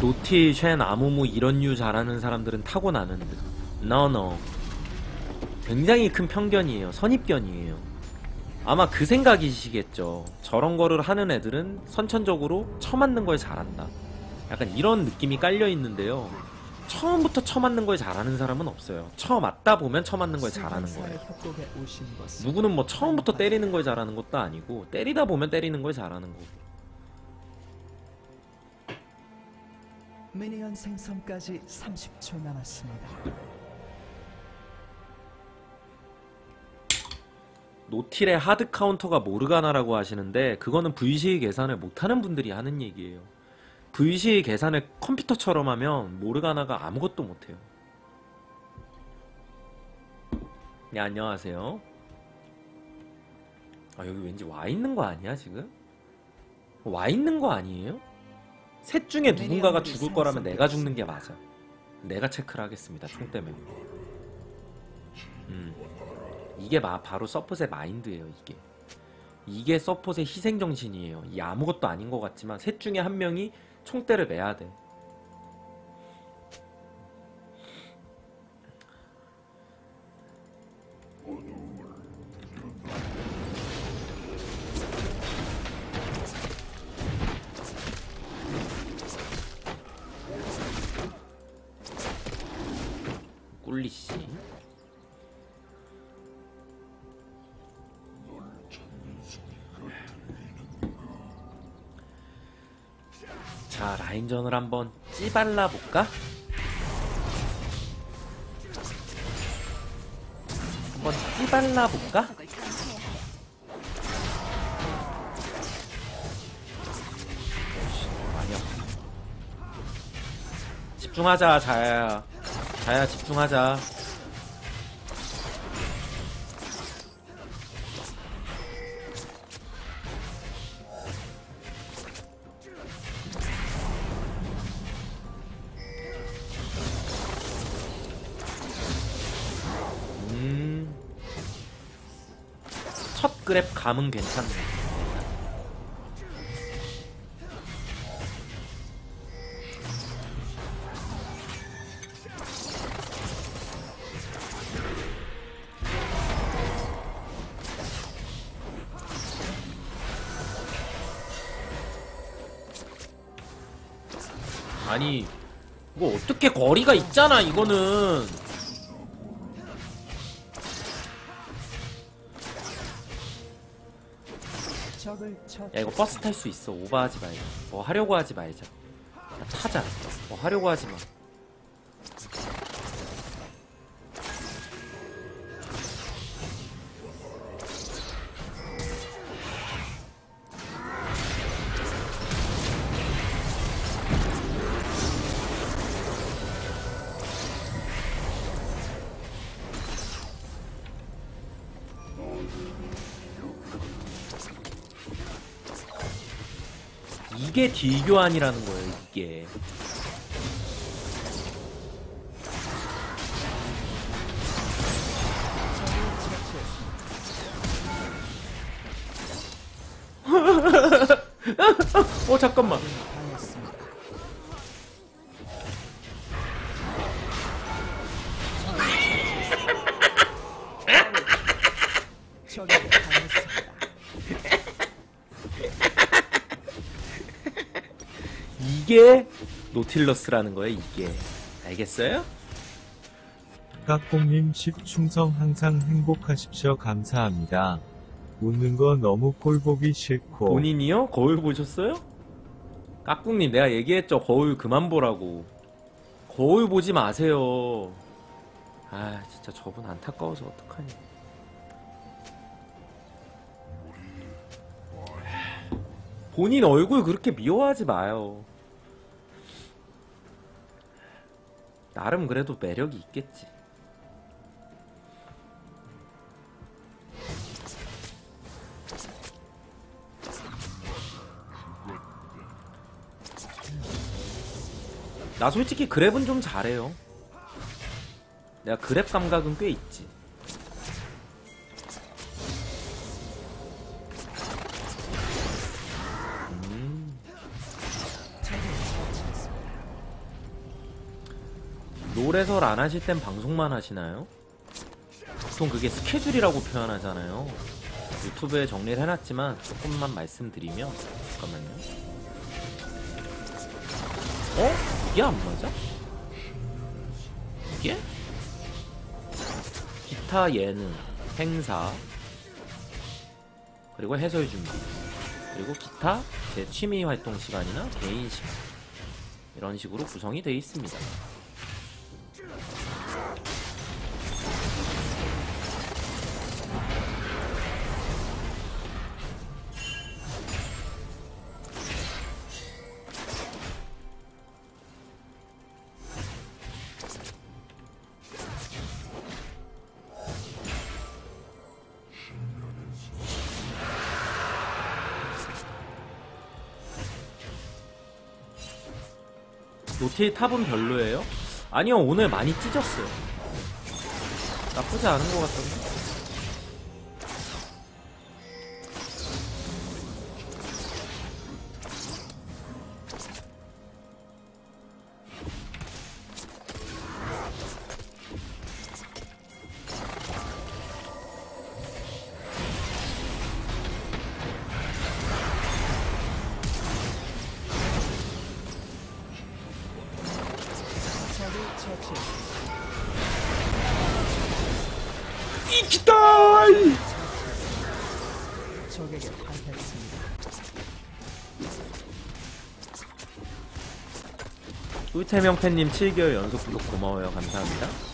노티, 쉔, 아무무 이런 류 잘하는 사람들은 타고나는 듯. No, no. 굉장히 큰 편견이에요. 선입견이에요. 아마 그 생각이시겠죠. 저런 거를 하는 애들은 선천적으로 처맞는 걸 잘한다. 약간 이런 느낌이 깔려 있는데요. 처음부터 처맞는 걸 잘하는 사람은 없어요. 처음 맞다 보면 처맞는 걸 잘하는 거예요. 누구는 뭐 처음부터 때리는 걸 잘하는 것도 아니고 때리다 보면 때리는 걸 잘하는 거고. 미니언 생성까지 30초 남았습니다. 노틸의 하드 카운터가 모르가나라고 하시는데 그거는 VC 계산을 못하는 분들이 하는 얘기예요. VC 계산을 컴퓨터처럼 하면 모르가나가 아무것도 못해요. 네 안녕하세요. 아 여기 왠지 와 있는 거 아니야 지금? 와 있는 거 아니에요? 셋 중에 누군가가 죽을 거라면 내가 죽는 게 맞아. 내가 체크를 하겠습니다. 총 때문에. 음. 이게 마, 바로 서폿의 마인드예요, 이게. 이게 서폿의 희생정신이에요. 이 아무것도 아닌 것 같지만 셋 중에 한 명이 총대를 매야 돼. 꿀리씨. 자, 라인전을 한번 찌발라 볼까? 한번 찌발라 볼까? 아니야. 집중하자, 자야야. 자야, 집중하자. 첫 그랩 감은 괜찮네. 아니, 이거 어떻게 거리가 있잖아, 이거는. 야 이거 버스 탈 수 있어. 오버하지 말자. 뭐 하려고 하지 말자. 야, 타자. 뭐 하려고 하지 마 이게 딜교환이라는 거예요 노틸러스라는 거예요 이게 알겠어요? 까꿍님 10 충성 항상 행복하십시오 감사합니다. 웃는 거 너무 꼴보기 싫고 본인이요? 거울 보셨어요? 까꿍님 내가 얘기했죠 거울 그만 보라고 거울 보지 마세요 아 진짜 저분 안타까워서 어떡하니 본인 얼굴 그렇게 미워하지 마요 나름 그래도 매력이 있겠지 나 솔직히 그랩은 좀 잘해요. 내가 그랩 감각은 꽤 있지. 해설 안 하실 땐 방송만 하시나요? 보통 그게 스케줄이라고 표현하잖아요. 유튜브에 정리를 해놨지만 조금만 말씀드리면 잠깐만요. 어? 이게 안 맞아? 이게? 기타 예능, 행사, 그리고 해설 준비, 그리고 기타 제 취미 활동 시간이나 개인 시간 이런 식으로 구성이 되어 있습니다. 노틸 탑은 별로예요? 아니요 오늘 많이 찢었어요 나쁘지 않은 것 같던데 이기다 적에게 당했습니다. 꿀태명팬님 7개월 연속 구독 고마워요 감사합니다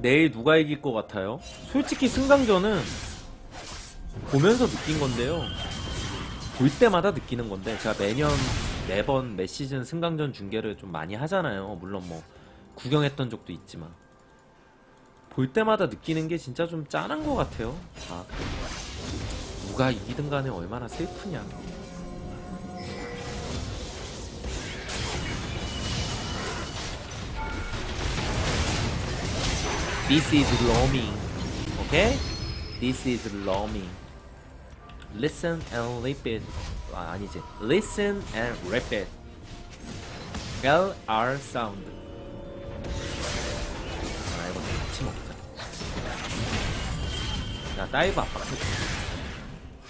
내일 누가 이길 것 같아요? 솔직히 승강전은 보면서 느낀 건데요. 볼 때마다 느끼는 건데 제가 매년 매번 매 시즌 승강전 중계를 좀 많이 하잖아요. 물론 뭐 구경했던 적도 있지만 볼 때마다 느끼는 게 진짜 좀 짠한 것 같아요. 아, 누가 이기든 간에 얼마나 슬프냐. This is roaming. Okay? This is roaming. Listen and repeat. 아, 아니지. Listen and repeat. LR sound. 아, 이거 같이 먹자. 야, 다이브 압박 해줄게.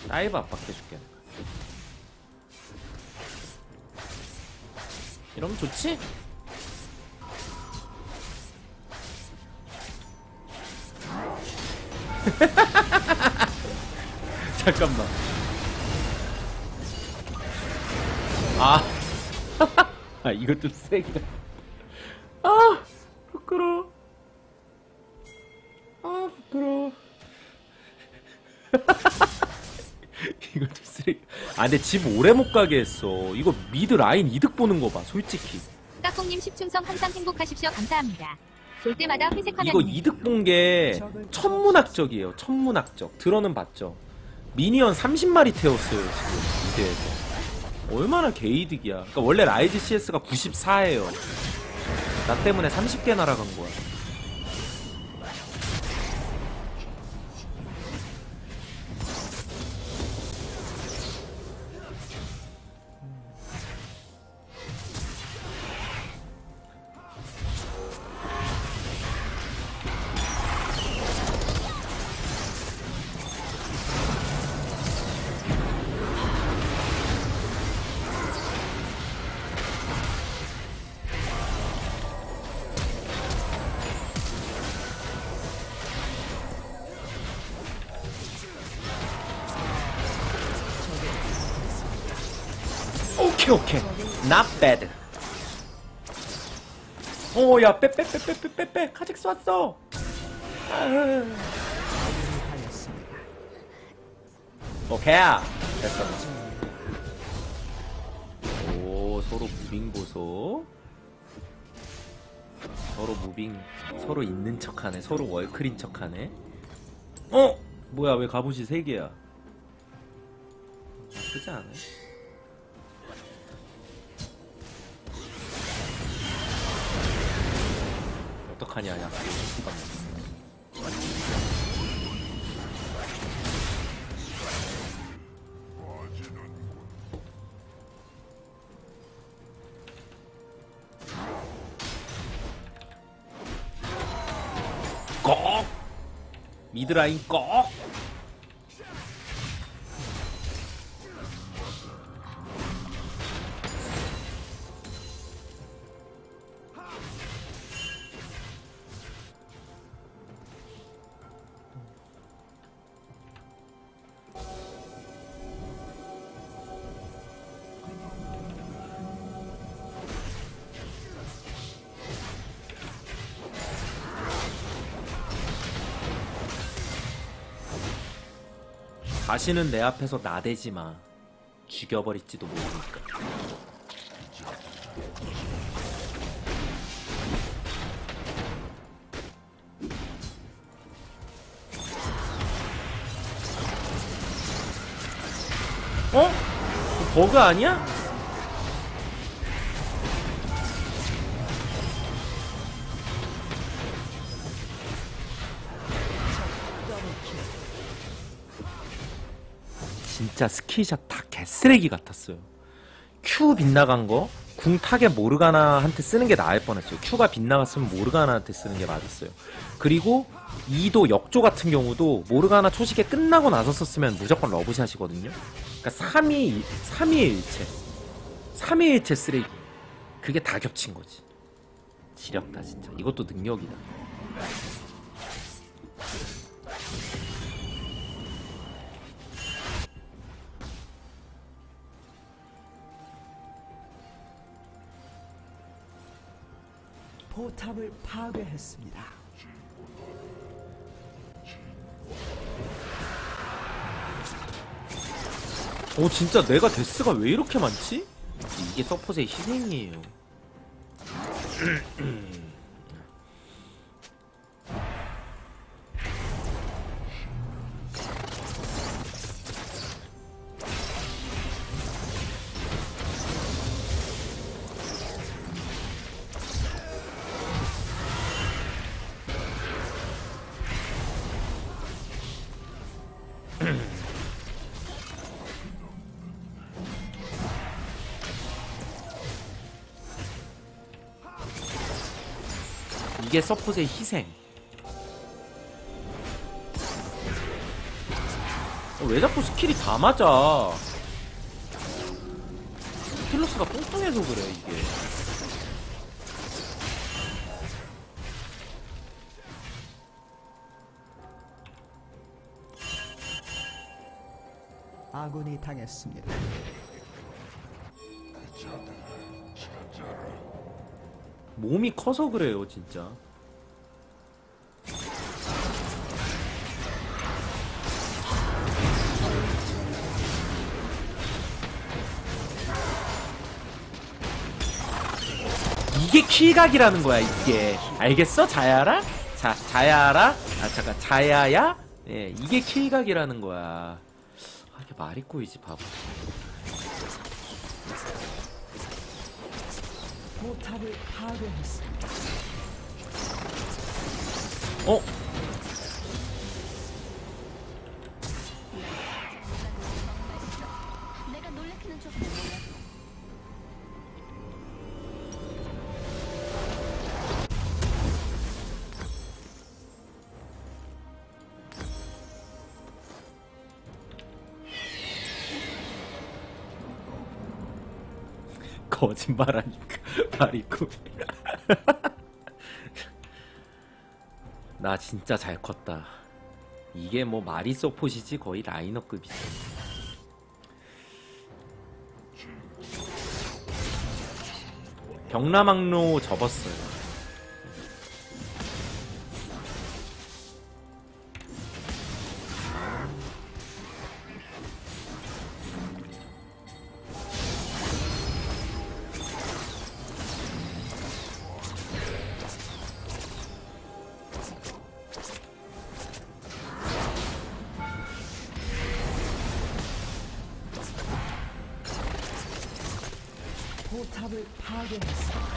다이브 압박 해줄게. 이러면 좋지? 잠깐만. 아. 아, 이거 좀 세게. 아, 부끄러워. 아, 부끄러워. 이거 좀 쓰레기. 아, 근데 집 오래 못 가게 했어. 이거 미드 라인 이득 보는 거 봐, 솔직히. 까꿍님 십충성 항상 행복하십시오. 감사합니다. 볼 때마다 회색 화면 이거 이득 본 게 천문학적이에요. 천문학적. 들어는 봤죠. 미니언 30마리 태웠어요, 지금. 무대에서. 얼마나 개이득이야. 그러니까 원래 라이즈 CS가 94예요. 나 때문에 30개 날아간 거야. 오케이, 오케이. Not bad. 오, 야, 빼, 빼, 빼, 빼, 빼, 빼, 빼. 카직스 왔어. 아. 하였습니다. 오케이. 됐어. 오, 서로 무빙 보소. 서로 무빙, 서로 있는 척하네. 서로 월클인 척하네. 어? 뭐야, 왜 갑옷이 세 개야? 나쁘지 않아 어떡하냐, 야. 꺽! 미드라인 꺽! 다시는 내 앞에서 나대지 마. 죽여버릴지도 모르니까. 어? 그거 버그 아니야? 진짜 스키샷 다 개쓰레기 같았어요. 큐 빗나간 거, 궁 타겟 모르가나한테 쓰는 게 나을 뻔했어요. 큐가 빗나갔으면 모르가나한테 쓰는 게 맞았어요. 그리고 2도 역조 같은 경우도 모르가나 초식에 끝나고 나서 썼으면 무조건 러브샷이거든요. 그러니까 3위, 3위 일체. 3위 일체 쓰레기. 그게 다 겹친 거지. 지렸다, 진짜. 이것도 능력이다. 포탑을 파괴했습니다. 오 진짜 내가 데스가 왜 이렇게 많지? 이게 서폿의 희생이에요. 이게 서폿의 희생. 어, 왜 자꾸 스킬이 다 맞아? 스킬러스가 뚱뚱해서 그래 이게. 아군이 당했습니다. 몸이 커서 그래요 진짜. 이게 킬각이라는 거야 이게. 알겠어? 자야라? 자 자야라? 아 잠깐 자야야? 예 이게 킬각이라는 거야. 아 이게 말이 꼬이지 바보 어 거짓말하니까 말이 꼬. 나 진짜 잘 컸다. 이게 뭐 말이 서폿이지 거의 라이너급이지. 병라망로 접었어요. 포탑을 파괴했습니다.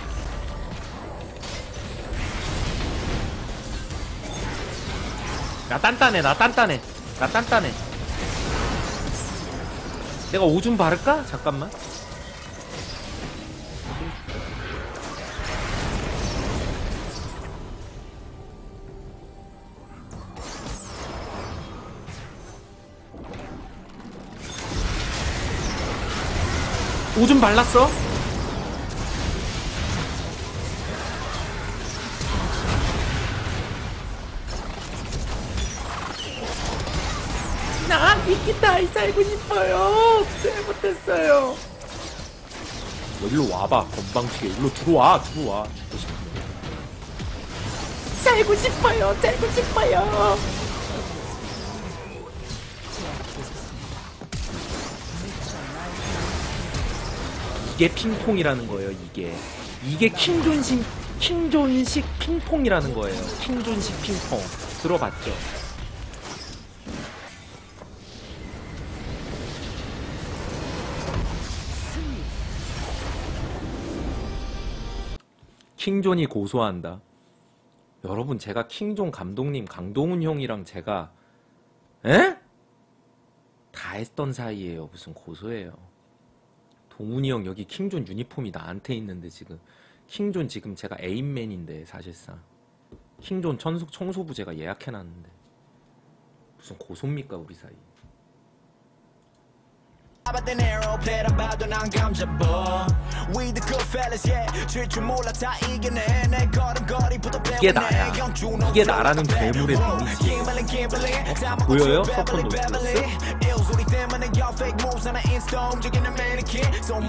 나 단단해 나 단단해 나 단단해 내가 오줌 바를까? 잠깐만 오줌 발랐어? 살고 싶어요. 잘못했어요. 너 일로 와봐. 건방지게 일로 들어와. 들어와. 죽고 싶으면. 살고 싶어요. 살고 싶어요. 이게 핑퐁이라는 거예요. 이게 이게 킹존식 킹존식 핑퐁이라는 거예요. 킹존식 핑퐁 들어봤죠? 킹존이 고소한다. 여러분 제가 킹존 감독님 강동훈 형이랑 제가 에? 다 했던 사이에요. 무슨 고소해요. 동훈이 형 여기 킹존 유니폼이 나한테 있는데 지금 킹존 지금 제가 에임맨인데 사실상 킹존 청소, 청소부 제가 예약해놨는데 무슨 고소입니까 우리 사이 잡았던 arrow 배란 봐도 난 감잡어. We the good fellas yeah. 질줄 몰라 다 이겨내. 내 걸음걸이부터 배워 이게 나야. 이게 나라는 괴물의 눈이지. 어? 보여요? 서폰 노트레스?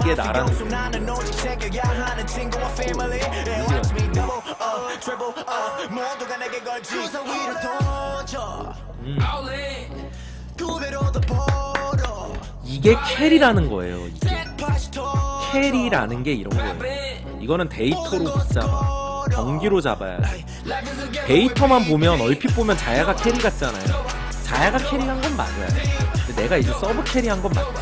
이게 나라는 내게 걸지. 주 이게 캐리라는 거예요 이게. 캐리라는 게 이런 거예요. 이거는 데이터로 못 잡아. 경기로 잡아야 돼. 데이터만 보면 얼핏 보면 자야가 캐리 같잖아요. 자야가 캐리한 건 맞아요 내가 이제 서브 캐리한 건 맞다